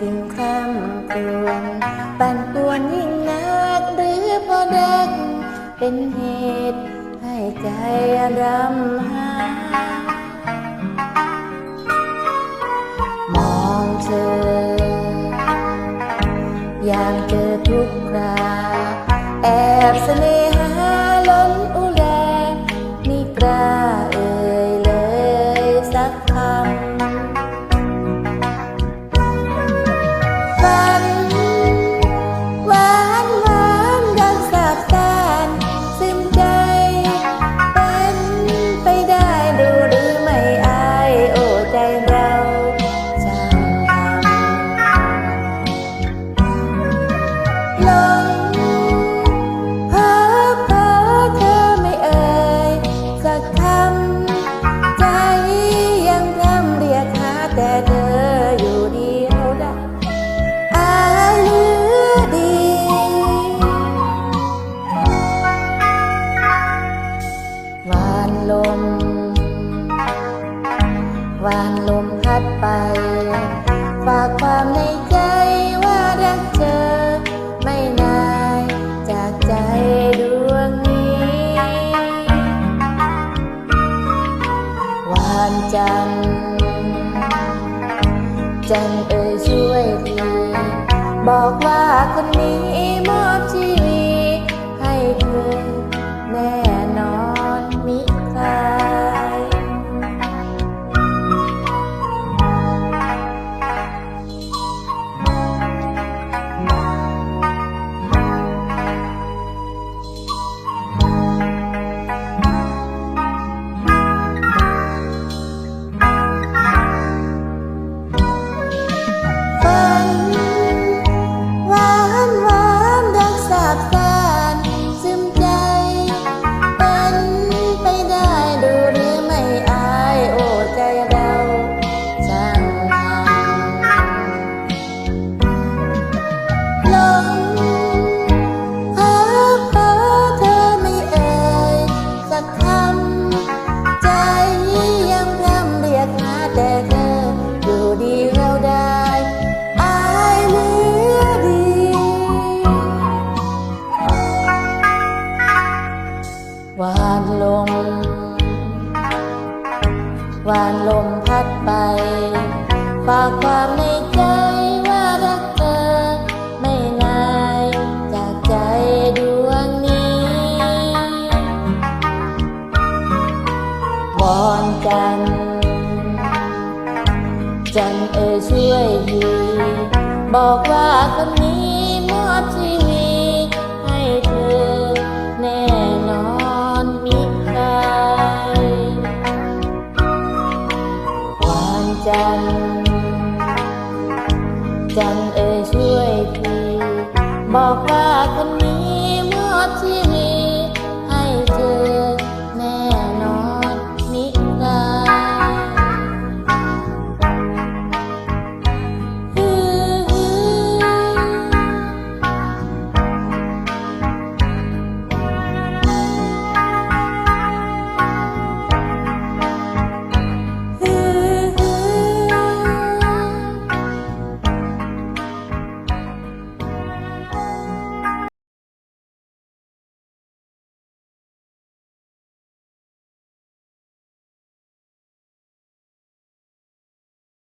จึนคร่ำครวนปั่นป่วนยิ่งนักหรือพอดัก เป็นเหตุให้ใจรำหามองเธออยากเจอทุกครา แอบเสน่หาล้นอุแลไม่กล้าเอ่ยเลยสักคำ วานลมพัดไป ฝากความในใจว่ารักเธอ ไม่นายจากใจดวงนี้ วานจันจันเอ่ยช่วยทีบอกว่าคนนี้ วานลม วานลมพัดไป ฝากความในใจว่ารักเธอ ไม่ง่ายจากใจดวงนี้ วอนจัน จันเอ่ยช่วยทีบอกว่าคนนี้มอบชีวิตให้เธอ จัน จันเอ่ยช่วยที บอกว่าคน